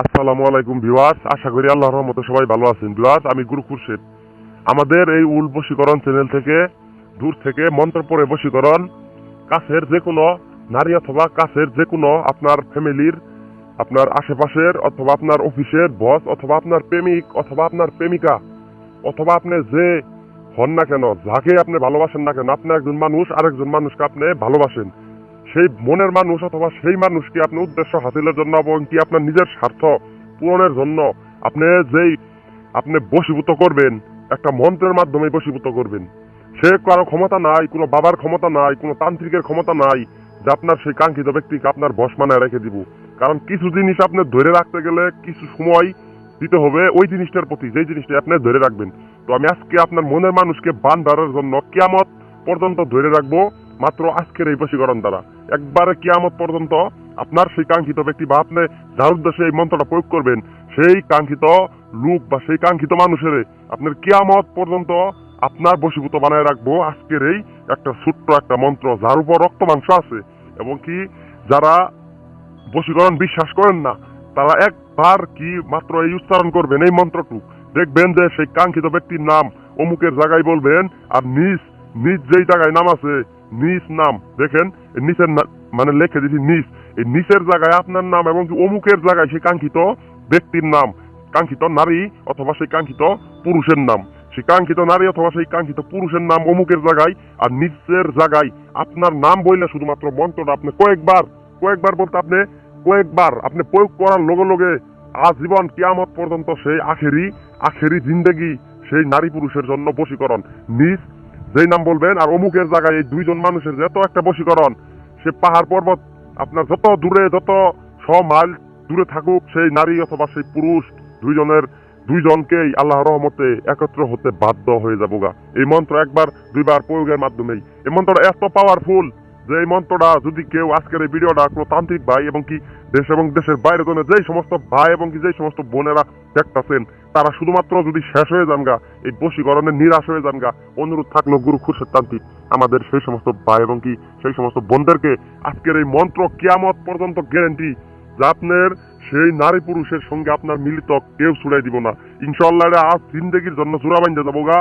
আসসালামু আলাইকুম ভিউয়ার্স, আশা করি আল্লাহর রহমতে সবাই ভালো আছেন। ভিউয়ার্স, আমি গুরু খুরশেদ। আমাদের এই উল বশীকরণ চ্যানেল থেকে, দূর থেকে, মন্ত্র পড়ে বশীকরণ, কাছের যে কোনো নারী অথবা কাছের যে কোনো আপনার ফ্যামিলির, আপনার আশেপাশের অথবা আপনার অফিসের বস অথবা আপনার প্রেমিক অথবা আপনার প্রেমিকা, অথবা আপনি যে হন না কেন, যাকে আপনি ভালোবাসেন না কেন, আপনি একজন মানুষ, আরেকজন মানুষকে আপনি ভালোবাসেন। সেই মনের মানুষ অথবা সেই মানুষকে আপনি উদ্দেশ্য হাসিলের জন্য এবং কি আপনার নিজের স্বার্থ পূরণের জন্য আপনি যেই আপনি বশীভূত করবেন, একটা মন্ত্রের মাধ্যমে বশীভূত করবেন। সে কারও ক্ষমতা নাই, কোনো বাবার ক্ষমতা নাই, কোনো তান্ত্রিকের ক্ষমতা নাই, যে আপনার সেই কাঙ্ক্ষিত ব্যক্তিকে আপনার বশ মানায় রেখে দিব। কারণ কিছু জিনিস আপনি ধরে রাখতে গেলে কিছু সময় দিতে হবে ওই জিনিসটার প্রতি, যেই জিনিসটা আপনি ধরে রাখবেন। তো আমি আজকে আপনার মনের মানুষকে বান জন্য কেয়ামত পর্যন্ত ধরে রাখব, মাত্র আজকের এই বশীকরণ দ্বারা। একবারে কিয়ামত পর্যন্ত আপনার সেই কাঙ্ক্ষিত ব্যক্তি বা আপনি যার উদ্দেশ্যে এই মন্ত্রটা প্রয়োগ করবেন, সেই কাঙ্ক্ষিত লোক বা সেই কাঙ্ক্ষিত মানুষের আপনার কিয়ামত পর্যন্ত আপনার বশীভূত বানায় রাখব আজকের এই একটা ছোট্ট একটা মন্ত্র যার উপর রক্ত মাংস আছে। এবং কি যারা বশীকরণ বিশ্বাস করেন না, তারা একবার কি মাত্র এই উচ্চারণ করবেন এই মন্ত্রটুক। দেখবেন যে সেই কাঙ্ক্ষিত ব্যক্তির নাম অমুকের জায়গায় বলবেন আর নিজ নিজ যেই জায়গায় নাম আছে নিজ নাম। দেখেন নিচের মানে লেখে দিছি নিজ। এই নিচের জায়গায় আপনার নাম এবং কি অমুকের জায়গায় সেই কাঙ্ক্ষিত ব্যক্তির নাম, কাঙ্ক্ষিত নারী অথবা সেই কাঙ্ক্ষিত পুরুষের নাম। সেই কাঙ্ক্ষিত নারী অথবা সেই কাঙ্ক্ষিত পুরুষের নাম অমুকের জায়গায় আর নিচের জায়গায় আপনার নাম বললে শুধুমাত্র মন্ত্রটা আপনি কয়েকবার কয়েকবার বলতে আপনি কয়েকবার, আপনি প্রয়োগ করার লগে লগে আজীবন কিয়ামত পর্যন্ত সেই আখেরি আখেরি জিন্দেগি সেই নারী পুরুষের জন্য বশীকরণ। নিজ যেই নাম বলবেন, আর অমুকের জায়গায় এই দুইজন মানুষের যত একটা বশীকরণ, সে পাহাড় পর্বত আপনার যত দূরে, যত ছ মাইল দূরে থাকুক, সেই নারী অথবা সেই পুরুষ দুইজনের, দুইজনকেই আল্লাহ রহমতে একত্র হতে বাধ্য হয়ে যাব গা এই মন্ত্র একবার, দুইবার প্রয়োগের মাধ্যমেই। এই মন্ত্রটা এত পাওয়ারফুল যে এই মন্ত্রটা যদি কেউ আজকের এই ভিডিওটা কোনো তান্ত্রিক ভাই এবং কি দেশ এবং দেশের বাইরে জন্য যেই সমস্ত ভাই এবং কি যেই সমস্ত বোনেরা দেখতেছেন, তারা শুধুমাত্র যদি শেষ হয়ে যান গা এই বশীকরণে নিরাশ হয়ে যান গা অনুরোধ থাকল গুরু খুরশেদ তান্ত্রিক আমাদের সেই সমস্ত ভাই এবং কি সেই সমস্ত বোনদেরকে আজকের এই মন্ত্র কিয়ামত পর্যন্ত গ্যারেন্টি যে আপনার সেই নারী পুরুষের সঙ্গে আপনার মিলিত কেউ ছুড়াই দিব না। ইনশাল্লাহ আজ জিন্দগির জন্য বাইন্দে যাব গা